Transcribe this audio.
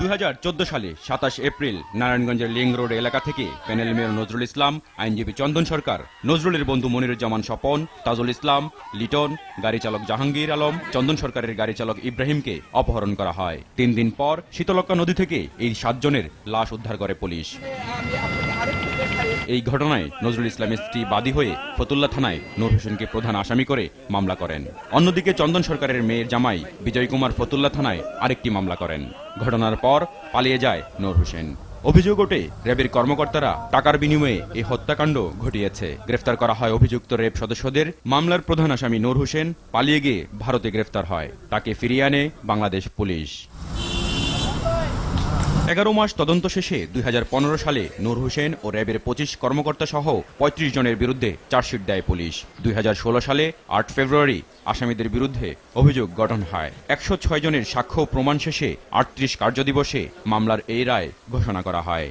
দু হাজার চৌদ্দ সালে সাতাশ এপ্রিল নারায়ণগঞ্জের লিং রোড এলাকা থেকে প্যানেল মেয়র নজরুল ইসলাম, আইনজীবী চন্দন সরকার, নজরুলের বন্ধু মনিরুজ্জামান স্বপন, তাজুল ইসলাম, লিটন গাড়ি চালক জাহাঙ্গীর আলম, চন্দন সরকারের গাড়ি চালক ইব্রাহিমকে অপহরণ করা হয়। তিন দিন পর শীতলক্কা নদী থেকে এই সাতজনের লাশ উদ্ধার করে পুলিশ। এই ঘটনায় নজরুল ইসলামের স্ত্রী বাদী হয়ে ফতুল্লা থানায় নূর হোসেনকে প্রধান আসামি করে মামলা করেন। অন্যদিকে চন্দন সরকারের মেয়ের জামাই বিজয় কুমার ফতুল্লা থানায় আরেকটি মামলা করেন। ঘটনার পর পালিয়ে যায় নূর হোসেন। অভিযোগ ওঠে, র্যাবের কর্মকর্তারা টাকার বিনিময়ে এই হত্যাকাণ্ড ঘটিয়েছে। গ্রেফতার করা হয় অভিযুক্ত র্যাব সদস্যদের। মামলার প্রধান আসামি নূর হোসেন পালিয়ে গিয়ে ভারতে গ্রেফতার হয়। তাকে ফিরিয়ে আনে বাংলাদেশ পুলিশ। এগারো মাস তদন্ত শেষে দুই হাজার পনেরো সালে নূর হোসেন ও র্যাবের পঁচিশ কর্মকর্তা সহ পঁয়ত্রিশ জনের বিরুদ্ধে চার্জশিট দেয় পুলিশ। দুই হাজার ষোলো সালে আট ফেব্রুয়ারি আসামিদের বিরুদ্ধে অভিযোগ গঠন হয়। একশো ছয় জনের সাক্ষ্য প্রমাণ শেষে আটত্রিশ কার্যদিবসে মামলার এই রায় ঘোষণা করা হয়।